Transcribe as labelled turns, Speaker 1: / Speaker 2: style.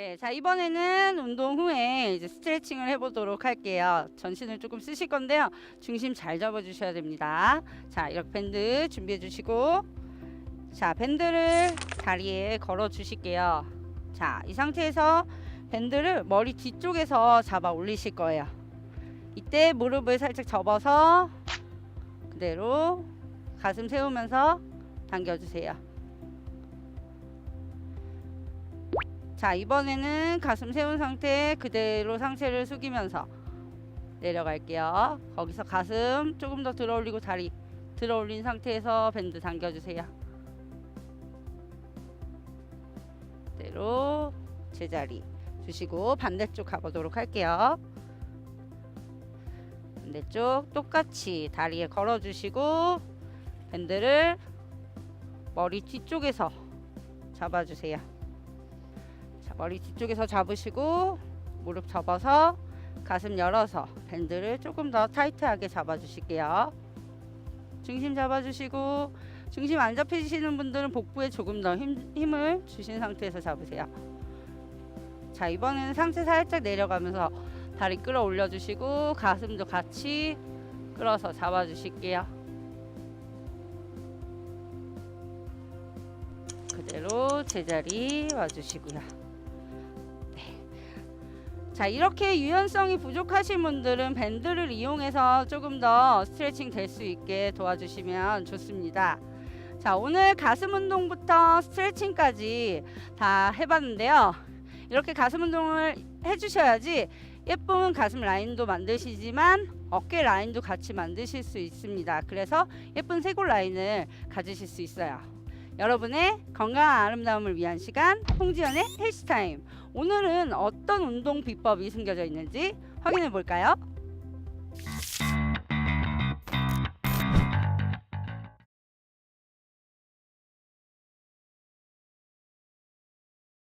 Speaker 1: 네, 자 이번에는 운동 후에 이제 스트레칭을 해보도록 할게요. 전신을 조금 쓰실 건데요. 중심 잘 잡아주셔야 됩니다. 자 이렇게 밴드 준비해 주시고, 자 밴드를 다리에 걸어 주실게요. 자 이 상태에서 밴드를 머리 뒤쪽에서 잡아 올리실 거예요. 이때 무릎을 살짝 접어서 그대로 가슴 세우면서 당겨주세요. 자 이번에는 가슴 세운 상태 그대로 상체를 숙이면서 내려갈게요. 거기서 가슴 조금 더 들어 올리고 다리 들어 올린 상태에서 밴드 당겨주세요. 그대로 제자리 주시고 반대쪽 가보도록 할게요. 반대쪽 똑같이 다리에 걸어주시고 밴드를 머리 뒤쪽에서 잡아주세요. 자, 머리 뒤쪽에서 잡으시고 무릎 접어서 가슴 열어서 밴드를 조금 더 타이트하게 잡아주실게요. 중심 잡아주시고 중심 안 잡히시는 분들은 복부에 조금 더 힘, 힘을 주신 상태에서 잡으세요. 자 이번에는 상체 살짝 내려가면서 다리 끌어 올려 주시고 가슴도 같이 끌어서 잡아주실게요. 그대로 제자리 와주시고요. 네. 자 이렇게 유연성이 부족하신 분들은 밴드를 이용해서 조금 더 스트레칭 될 수 있게 도와주시면 좋습니다. 자 오늘 가슴 운동부터 스트레칭까지 다 해봤는데요. 이렇게 가슴 운동을 해주셔야지 예쁜 가슴 라인도 만드시지만 어깨 라인도 같이 만드실 수 있습니다. 그래서 예쁜 쇄골 라인을 가지실 수 있어요. 여러분의 건강한 아름다움을 위한 시간 홍지연의 헬스타임 오늘은 어떤 운동 비법이 숨겨져 있는지 확인해 볼까요?